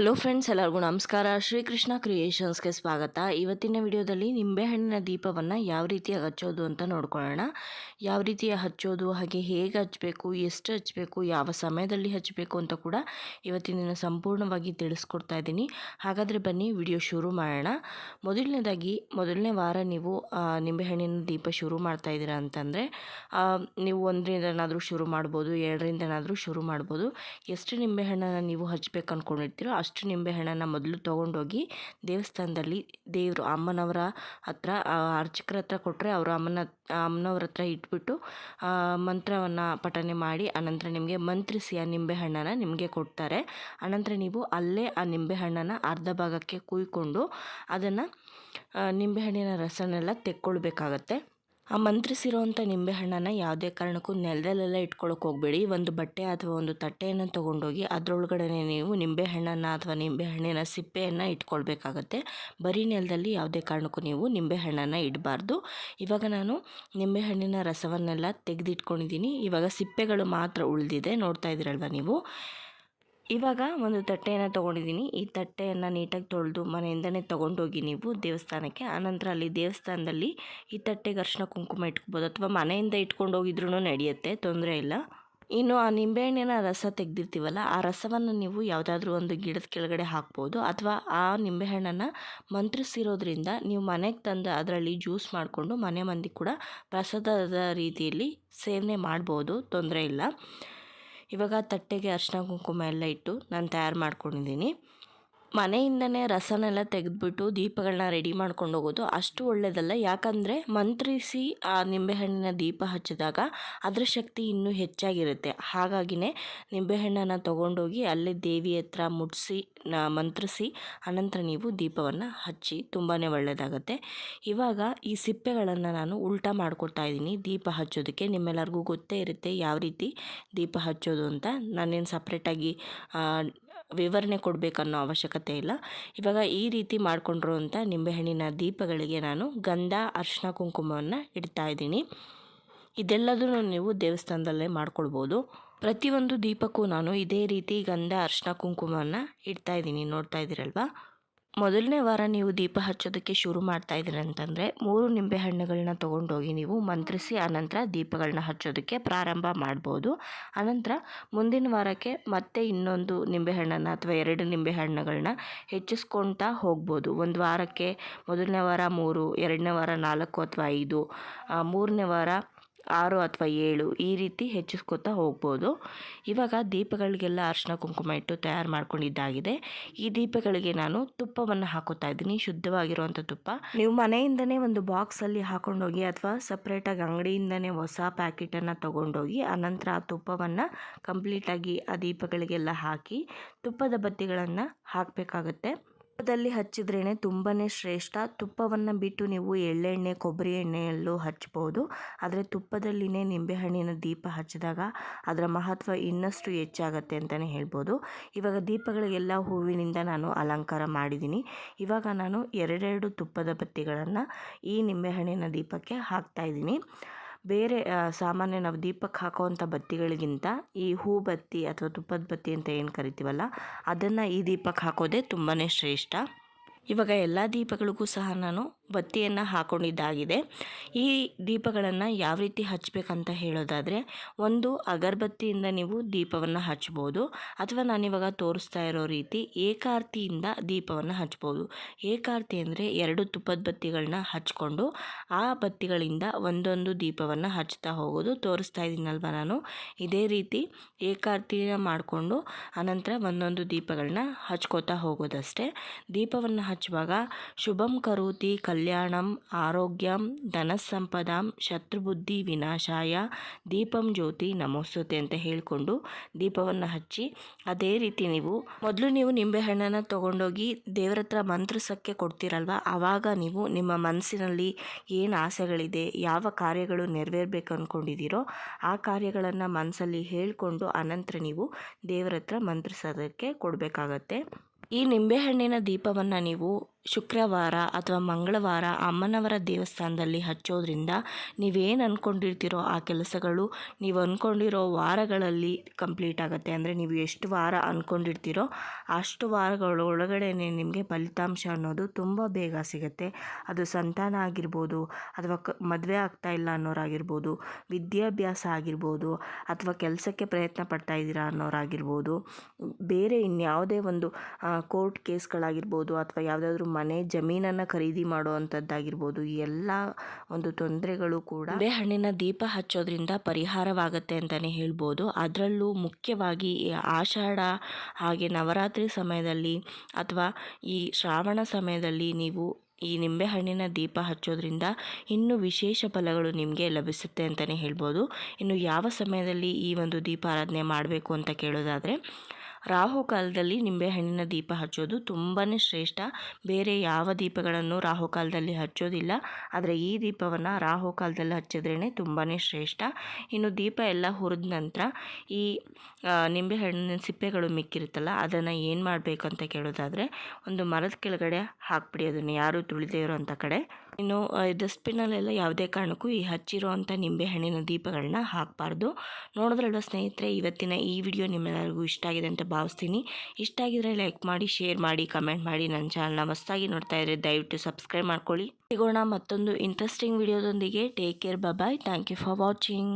Hello friends ಎಲ್ಲರಿಗೂ ನಮಸ್ಕಾರ. ಶ್ರೀಕೃಷ್ಣ ಕ್ರಿಯೇಷನ್ಸ್ಗೆ ಸ್ವಾಗತ. ಇವತ್ತಿನ ವಿಡಿಯೋದಲ್ಲಿ ನಿಂಬೆಹಣ್ಣಿನ ದೀಪವನ್ನು ಯಾವ ರೀತಿಯಾಗಿ ಹಚ್ಚೋದು ಅಂತ ನೋಡ್ಕೊಳ್ಳೋಣ. ಯಾವ ರೀತಿಯ ಹಚ್ಚೋದು, ಹಾಗೆ ಹೇಗೆ ಹಚ್ಚಬೇಕು, ಎಷ್ಟು ಹಚ್ಚಬೇಕು, ಯಾವ ಸಮಯದಲ್ಲಿ ಹಚ್ಚಬೇಕು ಅಂತ ಕೂಡ ಇವತ್ತಿನ ದಿನ ಸಂಪೂರ್ಣವಾಗಿ ತಿಳಿಸ್ಕೊಡ್ತಾ ಇದ್ದೀನಿ. ಹಾಗಾದರೆ ಬನ್ನಿ ವಿಡಿಯೋ ಶುರು ಮಾಡೋಣ. ಮೊದಲನೇದಾಗಿ, ಮೊದಲನೇ ವಾರ ನೀವು ನಿಂಬೆಹಣ್ಣಿನ ದೀಪ ಶುರು ಮಾಡ್ತಾ ಇದ್ದೀರಾ ಅಂತಂದರೆ ನೀವು ಒಂದರಿಂದ ಏನಾದರೂ ಶುರು ಮಾಡ್ಬೋದು, ಎರಡರಿಂದ ಏನಾದರೂ ಶುರು ಮಾಡ್ಬೋದು. ಎಷ್ಟು ನಿಂಬೆಹಣ್ಣನ್ನು ನೀವು ಹಚ್ಚಬೇಕು ಅಂದ್ಕೊಂಡಿರ್ತೀರೋ ನಿಂಬೆಹಣ್ಣನ್ನು ಮೊದಲು ತೊಗೊಂಡೋಗಿ ದೇವಸ್ಥಾನದಲ್ಲಿ ದೇವರು ಅಮ್ಮನವರ ಹತ್ರ ಅರ್ಚಕರ ಹತ್ರ ಕೊಟ್ಟರೆ ಅವರು ಅಮ್ಮನ, ಅಮ್ಮನವ್ರ ಹತ್ರ ಇಟ್ಬಿಟ್ಟು ಮಂತ್ರವನ್ನು ಪಠನೆ ಮಾಡಿ ಅನಂತರ ನಿಮಗೆ ಮಂತ್ರಿಸಿ ಆ ನಿಂಬೆಹಣ್ಣನ್ನು ನಿಮಗೆ ಕೊಡ್ತಾರೆ. ಅನಂತರ ನೀವು ಅಲ್ಲೇ ಆ ನಿಂಬೆಹಣ್ಣನ್ನು ಅರ್ಧ ಭಾಗಕ್ಕೆ ಕುಯ್ಕೊಂಡು ಅದನ್ನು ನಿಂಬೆಹಣ್ಣಿನ ರಸನೆಲ್ಲ ತೆಕ್ಕೊಳ್ಬೇಕಾಗತ್ತೆ. ಆ ಮಂತ್ರಿಸಿರೋವಂಥ ನಿಂಬೆಹಣ್ಣನ್ನು ಯಾವುದೇ ಕಾರಣಕ್ಕೂ ನೆಲದಲ್ಲೆಲ್ಲ ಇಟ್ಕೊಳಕ್ಕೆ ಹೋಗಬೇಡಿ. ಒಂದು ಬಟ್ಟೆ ಅಥವಾ ಒಂದು ತಟ್ಟೆಯನ್ನು ತೊಗೊಂಡೋಗಿ ಅದರೊಳಗಡೆ ನೀವು ನಿಂಬೆಹಣ್ಣನ್ನು ಅಥವಾ ನಿಂಬೆಹಣ್ಣಿನ ಸಿಪ್ಪೆಯನ್ನು ಇಟ್ಕೊಳ್ಬೇಕಾಗತ್ತೆ. ಬರೀ ನೆಲದಲ್ಲಿ ಯಾವುದೇ ಕಾರಣಕ್ಕೂ ನೀವು ನಿಂಬೆಹಣ್ಣನ್ನು ಇಡಬಾರ್ದು. ಇವಾಗ ನಾನು ನಿಂಬೆಹಣ್ಣಿನ ರಸವನ್ನೆಲ್ಲ ತೆಗೆದಿಟ್ಕೊಂಡಿದ್ದೀನಿ. ಇವಾಗ ಸಿಪ್ಪೆಗಳು ಮಾತ್ರ ಉಳಿದಿದೆ. ನೋಡ್ತಾ ಇದ್ದೀರಲ್ವ ನೀವು? ಇವಾಗ ಒಂದು ತಟ್ಟೆಯನ್ನು ತೊಗೊಂಡಿದ್ದೀನಿ. ಈ ತಟ್ಟೆಯನ್ನು ನೀಟಾಗಿ ತೊಳೆದು ಮನೆಯಿಂದನೇ ತೊಗೊಂಡೋಗಿ ನೀವು ದೇವಸ್ಥಾನಕ್ಕೆ, ಆನಂತರ ಅಲ್ಲಿ ದೇವಸ್ಥಾನದಲ್ಲಿ ಈ ತಟ್ಟೆಗೆ ಅರ್ಶಿನ ಕುಂಕುಮ ಇಟ್ಕೋಬೋದು. ಅಥವಾ ಮನೆಯಿಂದ ಇಟ್ಕೊಂಡು ಹೋಗಿದ್ರೂ ನಡೆಯುತ್ತೆ, ತೊಂದರೆ ಇಲ್ಲ. ಇನ್ನು ಆ ನಿಂಬೆಹಣ್ಣಿನ ರಸ ತೆಗೆದಿರ್ತೀವಲ್ಲ, ಆ ರಸವನ್ನು ನೀವು ಯಾವುದಾದ್ರೂ ಒಂದು ಗಿಡದ ಕೆಳಗಡೆ ಹಾಕ್ಬೋದು. ಅಥವಾ ಆ ನಿಂಬೆಹಣ್ಣನ್ನು ಮಂತ್ರಿಸಿರೋದ್ರಿಂದ ನೀವು ಮನೆಗೆ ತಂದು ಅದರಲ್ಲಿ ಜ್ಯೂಸ್ ಮಾಡಿಕೊಂಡು ಮನೆ ಮಂದಿ ಕೂಡ ಪ್ರಸಾದದ ರೀತಿಯಲ್ಲಿ ಸೇವನೆ ಮಾಡ್ಬೋದು, ತೊಂದರೆ ಇಲ್ಲ. ಇವಾಗ ತಟ್ಟೆಗೆ ಅರಿಶಿನ ಕುಂಕುಮ ಎಲ್ಲ ಇಟ್ಟು ನಾನು ತಯಾರು ಮಾಡ್ಕೊಂಡಿದ್ದೀನಿ. ಮನೆಯಿಂದನೇ ರಸನೆಲ್ಲ ತೆಗೆದ್ಬಿಟ್ಟು ದೀಪಗಳನ್ನ ರೆಡಿ ಮಾಡ್ಕೊಂಡು ಹೋಗೋದು ಅಷ್ಟು ಒಳ್ಳೆಯದಲ್ಲ ಯಾಕಂದರೆ ಮಂತ್ರಿಸಿ ಆ ನಿಂಬೆಹಣ್ಣಿನ ದೀಪ ಹಚ್ಚಿದಾಗ ಅದರ ಶಕ್ತಿ ಇನ್ನೂ ಹೆಚ್ಚಾಗಿರುತ್ತೆ. ಹಾಗಾಗಿನೇ ನಿಂಬೆಹಣ್ಣನ್ನು ತೊಗೊಂಡೋಗಿ ಅಲ್ಲೇ ದೇವಿ ಹತ್ರ ಮುಟ್ಸಿ ಮಂತ್ರಿಸಿ ಅನಂತರ ನೀವು ದೀಪವನ್ನು ಹಚ್ಚಿ ತುಂಬಾ ಒಳ್ಳೆಯದಾಗತ್ತೆ ಇವಾಗ ಈ ಸಿಪ್ಪೆಗಳನ್ನು ನಾನು ಉಲ್ಟಾ ಮಾಡ್ಕೊಡ್ತಾ ಇದ್ದೀನಿ. ದೀಪ ಹಚ್ಚೋದಕ್ಕೆ ನಿಮ್ಮೆಲ್ಲರಿಗೂ ಗೊತ್ತೇ ಇರುತ್ತೆ ಯಾವ ರೀತಿ ದೀಪ ಹಚ್ಚೋದು ಅಂತ. ನಾನೇನು ಸಪ್ರೇಟಾಗಿ ವಿವರಣೆ ಕೊಡಬೇಕನ್ನೋ ಅವಶ್ಯಕತೆ ಇಲ್ಲ. ಇವಾಗ ಈ ರೀತಿ ಮಾಡಿಕೊಂಡಿರುವಂಥ ನಿಂಬೆಹಣ್ಣಿನ ದೀಪಗಳಿಗೆ ನಾನು ಗಂಧ ಅರಿಶಿನ ಕುಂಕುಮವನ್ನು ಇಡ್ತಾ ಇದ್ದೀನಿ. ಇದೆಲ್ಲದನ್ನು ನೀವು ದೇವಸ್ಥಾನದಲ್ಲೇ ಮಾಡ್ಕೊಳ್ಬೋದು. ಪ್ರತಿಯೊಂದು ದೀಪಕ್ಕೂ ನಾನು ಇದೇ ರೀತಿ ಗಂಧ ಅರಿಶಿನ ಕುಂಕುಮವನ್ನು ಇಡ್ತಾ ಇದ್ದೀನಿ. ನೋಡ್ತಾ ಇದ್ದೀರಲ್ವಾ? ಮೊದಲನೇ ವಾರ ನೀವು ದೀಪ ಹಚ್ಚೋದಕ್ಕೆ ಶುರು ಮಾಡ್ತಾ ಇದ್ದೀರ ಅಂತಂದರೆ ಮೂರು ನಿಂಬೆ ಹಣ್ಣುಗಳನ್ನ ತೊಗೊಂಡೋಗಿ ನೀವು ಮಂತ್ರಿಸಿ ಆನಂತರ ದೀಪಗಳನ್ನ ಹಚ್ಚೋದಕ್ಕೆ ಪ್ರಾರಂಭ ಮಾಡ್ಬೋದು. ಆನಂತರ ಮುಂದಿನ ವಾರಕ್ಕೆ ಮತ್ತೆ ಇನ್ನೊಂದು ನಿಂಬೆಹಣ್ಣನ್ನು ಅಥವಾ ಎರಡು ನಿಂಬೆಹಣ್ಣುಗಳನ್ನ ಹೆಚ್ಚಿಸ್ಕೊಳ್ತಾ ಹೋಗ್ಬೋದು. ಒಂದು ವಾರಕ್ಕೆ ಮೊದಲನೇ ವಾರ ಮೂರು, ಎರಡನೇ ವಾರ ನಾಲ್ಕು ಅಥವಾ ಐದು ಮೂರನೇ ವಾರ ಆರು ಅಥವಾ ಏಳು ಈ ರೀತಿ ಹೆಚ್ಚಿಸ್ಕೊತಾ ಹೋಗ್ಬೋದು. ಇವಾಗ ದೀಪಗಳಿಗೆಲ್ಲ ಅರಿಶಿನ ಕುಂಕುಮ ಇಟ್ಟು ತಯಾರು ಮಾಡ್ಕೊಂಡಿದ್ದಾಗಿದೆ. ಈ ದೀಪಗಳಿಗೆ ನಾನು ತುಪ್ಪವನ್ನು ಹಾಕೋತಾ ಇದ್ದೀನಿ. ಶುದ್ಧವಾಗಿರುವಂಥ ತುಪ್ಪ. ನೀವು ಮನೆಯಿಂದನೇ ಒಂದು ಬಾಕ್ಸಲ್ಲಿ ಹಾಕೊಂಡೋಗಿ ಅಥವಾ ಸಪ್ರೇಟಾಗಿ ಅಂಗಡಿಯಿಂದನೇ ಹೊಸ ಪ್ಯಾಕೆಟನ್ನು ತೊಗೊಂಡೋಗಿ ಆನಂತರ ಆ ತುಪ್ಪವನ್ನು ಕಂಪ್ಲೀಟಾಗಿ ಆ ದೀಪಗಳಿಗೆಲ್ಲ ಹಾಕಿ ತುಪ್ಪದ ಬತ್ತಿಗಳನ್ನು ಹಾಕಬೇಕಾಗತ್ತೆ. ತುಪ್ಪದಲ್ಲಿ ಹಚ್ಚಿದ್ರೇ ತುಂಬಾ ಶ್ರೇಷ್ಠ. ತುಪ್ಪವನ್ನು ಬಿಟ್ಟು ನೀವು ಎಳ್ಳೆಣ್ಣೆ, ಕೊಬ್ಬರಿ ಎಣ್ಣೆಯಲ್ಲೂ ಹಚ್ಬೋದು. ಆದರೆ ತುಪ್ಪದಲ್ಲಿನೇ ನಿಂಬೆಹಣ್ಣಿನ ದೀಪ ಹಚ್ಚಿದಾಗ ಅದರ ಮಹತ್ವ ಇನ್ನಷ್ಟು ಹೆಚ್ಚಾಗತ್ತೆ ಅಂತಲೇ ಹೇಳ್ಬೋದು. ಇವಾಗ ದೀಪಗಳಿಗೆಲ್ಲ ಹೂವಿನಿಂದ ನಾನು ಅಲಂಕಾರ ಮಾಡಿದ್ದೀನಿ ಇವಾಗ ನಾನು ಎರಡೆರಡು ತುಪ್ಪದ ಬತ್ತಿಗಳನ್ನು ಈ ನಿಂಬೆಹಣ್ಣಿನ ದೀಪಕ್ಕೆ ಹಾಕ್ತಾ ಇದ್ದೀನಿ. ಬೇರೆ ಸಾಮಾನ್ಯ ನಾವು ದೀಪಕ್ಕೆ ಹಾಕೋವಂಥ ಬತ್ತಿಗಳಿಗಿಂತ ಈ ಹೂ ಬತ್ತಿ ಅಥವಾ ತುಪ್ಪದ ಬತ್ತಿ ಅಂತ ಏನು ಕರಿತೀವಲ್ಲ, ಅದನ್ನು ಈ ದೀಪಕ್ಕೆ ಹಾಕೋದೇ ತುಂಬಾ ಶ್ರೇಷ್ಠ. ಇವಾಗ ಎಲ್ಲ ದೀಪಗಳಿಗೂ ಸಹ ನಾನು ಬತ್ತಿಯನ್ನು ಹಾಕೊಂಡಿದ್ದಾಗಿದೆ. ಈ ದೀಪಗಳನ್ನು ಯಾವ ರೀತಿ ಹಚ್ಚಬೇಕಂತ ಹೇಳೋದಾದರೆ, ಒಂದು ಅಗರಬತ್ತಿಯಿಂದ ನೀವು ದೀಪವನ್ನು ಹಚ್ಬೋದು, ಅಥವಾ ನಾನಿವಾಗ ತೋರಿಸ್ತಾ ಇರೋ ರೀತಿ ಏಕಾರ್ತಿಯಿಂದ ದೀಪವನ್ನು ಹಚ್ಬೋದು. ಏಕಾರ್ತಿ ಅಂದರೆ ಎರಡು ತುಪ್ಪದ ಬತ್ತಿಗಳನ್ನ ಹಚ್ಕೊಂಡು ಆ ಬತ್ತಿಗಳಿಂದ ಒಂದೊಂದು ದೀಪವನ್ನು ಹಚ್ತಾ ಹೋಗೋದು. ತೋರಿಸ್ತಾ ಇದ್ದೀನಲ್ವ ನಾನು? ಇದೇ ರೀತಿ ಏಕಾರ್ತಿನ ಮಾಡಿಕೊಂಡು ಆನಂತರ ಒಂದೊಂದು ದೀಪಗಳನ್ನ ಹಚ್ಕೋತಾ ಹೋಗೋದಷ್ಟೇ. ದೀಪವನ್ನು ಹಚ್ಚುವಾಗ ಶುಭಂ ಕರೋತಿ ಕಲ್ಯಾಣಂ ಆರೋಗ್ಯಂ ಧನಸಂಪದಾಂ ಶತ್ರುಬುದ್ಧಿ ವಿನಾಶಾಯ ದೀಪಂ ಜ್ಯೋತಿ ನಮೋಸ್ತುತೆ ಅಂತ ಹೇಳಿಕೊಂಡು ದೀಪವನ್ನು ಹಚ್ಚಿ ಅದೇ ರೀತಿ ನೀವು ಮೊದಲು ನೀವು ನಿಂಬೆಹಣ್ಣನ್ನು ತೊಗೊಂಡೋಗಿ ದೇವರ ಹತ್ರ ಮಂತ್ರಿಸೋಕ್ಕೆ ಕೊಡ್ತೀರಲ್ವ? ಆವಾಗ ನೀವು ನಿಮ್ಮ ಮನಸ್ಸಿನಲ್ಲಿ ಏನು ಆಸೆಗಳಿದೆ, ಯಾವ ಕಾರ್ಯಗಳು ನೆರವೇರಬೇಕು ಅಂದ್ಕೊಂಡಿದ್ದೀರೋ ಆ ಕಾರ್ಯಗಳನ್ನು ಮನಸ್ಸಲ್ಲಿ ಹೇಳಿಕೊಂಡು ಅನಂತರ ನೀವು ದೇವರ ಹತ್ರ ಮಂತ್ರಿಸೋದಕ್ಕೆ ಕೊಡಬೇಕಾಗತ್ತೆ. ಈ ನಿಂಬೆಹಣ್ಣಿನ ದೀಪವನ್ನು ನೀವು ಶುಕ್ರವಾರ ಅಥವಾ ಮಂಗಳವಾರ ಅಮ್ಮನವರ ದೇವಸ್ಥಾನದಲ್ಲಿ ಹಚ್ಚೋದ್ರಿಂದ ನೀವೇನು ಅಂದ್ಕೊಂಡಿರ್ತೀರೋ ಆ ಕೆಲಸಗಳು, ನೀವು ಅಂದ್ಕೊಂಡಿರೋ ವಾರಗಳಲ್ಲಿ ಕಂಪ್ಲೀಟ್ ಆಗುತ್ತೆ. ಅಂದರೆ ನೀವು ಎಷ್ಟು ವಾರ ಅಂದ್ಕೊಂಡಿರ್ತೀರೋ ಅಷ್ಟು ವಾರಗಳ ಒಳಗಡೆ ನಿಮಗೆ ಫಲಿತಾಂಶ ಅನ್ನೋದು ತುಂಬ ಬೇಗ ಸಿಗುತ್ತೆ. ಅದು ಸಂತಾನ ಆಗಿರ್ಬೋದು, ಅಥವಾ ಕ, ಮದುವೆ ಆಗ್ತಾ ಇಲ್ಲ ಅನ್ನೋರಾಗಿರ್ಬೋದು, ವಿದ್ಯಾಭ್ಯಾಸ ಆಗಿರ್ಬೋದು, ಅಥವಾ ಕೆಲಸಕ್ಕೆ ಪ್ರಯತ್ನ ಪಡ್ತಾ ಇದ್ದೀರಾ ಅನ್ನೋರಾಗಿರ್ಬೋದು, ಬೇರೆ ಇನ್ಯಾವುದೇ ಒಂದು ಕೋರ್ಟ್ ಕೇಸ್ಗಳಾಗಿರ್ಬೋದು, ಅಥವಾ ಯಾವುದಾದ್ರೂ ಮನೆ ಜಮೀನನ್ನು ಖರೀದಿ ಮಾಡುವಂಥದ್ದಾಗಿರ್ಬೋದು ಎಲ್ಲ ಒಂದು ತೊಂದರೆಗಳು ಕೂಡ ಹಣ್ಣಿನ ದೀಪ ಹಚ್ಚೋದ್ರಿಂದ ಪರಿಹಾರವಾಗುತ್ತೆ ಅಂತಲೇ ಹೇಳ್ಬೋದು. ಅದರಲ್ಲೂ ಮುಖ್ಯವಾಗಿ ಆಷಾಢ, ಹಾಗೆ ನವರಾತ್ರಿ ಸಮಯದಲ್ಲಿ ಅಥವಾ ಈ ಶ್ರಾವಣ ಸಮಯದಲ್ಲಿ ನೀವು ಈ ನಿಂಬೆಹಣ್ಣಿನ ದೀಪ ಹಚ್ಚೋದ್ರಿಂದ ಇನ್ನೂ ವಿಶೇಷ ಫಲಗಳು ನಿಮಗೆ ಲಭಿಸುತ್ತೆ ಅಂತಲೇ ಹೇಳ್ಬೋದು. ಇನ್ನು ಯಾವ ಸಮಯದಲ್ಲಿ ಈ ಒಂದು ದೀಪಾರಾಧನೆ ಮಾಡಬೇಕು ಅಂತ ಕೇಳೋದಾದರೆ ರಾಹುಕಾಲದಲ್ಲಿ ನಿಂಬೆಹಣ್ಣಿನ ದೀಪ ಹಚ್ಚೋದು ತುಂಬಾ ಶ್ರೇಷ್ಠ. ಬೇರೆ ಯಾವ ದೀಪಗಳನ್ನು ರಾಹುಕಾಲದಲ್ಲಿ ಹಚ್ಚೋದಿಲ್ಲ. ಆದರೆ ಈ ದೀಪವನ್ನು ರಾಹುಕಾಲದಲ್ಲಿ ಹಚ್ಚಿದ್ರೇ ತುಂಬಾ ಶ್ರೇಷ್ಠ. ಇನ್ನು ದೀಪ ಎಲ್ಲ ಹುರಿದ ನಂತರ ಈ ನಿಂಬೆಹಣ್ಣಿನ ಸಿಪ್ಪೆಗಳು ಮಿಕ್ಕಿರುತ್ತಲ್ಲ, ಅದನ್ನು ಏನು ಮಾಡಬೇಕು ಅಂತ ಕೇಳೋದಾದರೆ ಒಂದು ಮರದ ಕೆಳಗಡೆ ಹಾಕ್ಬಿಡಿ, ಅದನ್ನು ಯಾರು ತುಳಿದೇ ಇರೋವಂಥ ಕಡೆ. ಇನ್ನು ಡಸ್ಟ್ಬಿನ್ನಲ್ಲೆಲ್ಲ ಯಾವುದೇ ಕಾರಣಕ್ಕೂ ಈ ಹಚ್ಚಿರೋ ಅಂಥ ನಿಂಬೆಹಣ್ಣಿನ ದೀಪಗಳನ್ನ ಹಾಕಬಾರ್ದು. ನೋಡಿದ್ರಲ್ಲ ಸ್ನೇಹಿತರೆ, ಇವತ್ತಿನ ಈ ವಿಡಿಯೋ ನಿಮ್ಮೆಲ್ಲರಿಗೂ ಇಷ್ಟ ಆಗಿದೆ ಅಂತ ಭಾವಿಸ್ತೀನಿ. ಇಷ್ಟ ಆಗಿದ್ರೆ ಲೈಕ್ ಮಾಡಿ ಶೇರ್ ಮಾಡಿ ಕಮೆಂಟ್ ಮಾಡಿ ನನ್ನ ಚಾನಲ್ನ ಮಸ್ತಾಗಿ ನೋಡ್ತಾ ಇದ್ರೆ ದಯವಿಟ್ಟು ಸಬ್ಸ್ಕ್ರೈಬ್ ಮಾಡ್ಕೊಳ್ಳಿ. ಸಿಗೋಣ ಮತ್ತೊಂದು interesting ವಿಡಿಯೋದೊಂದಿಗೆ take care bye thank you for watching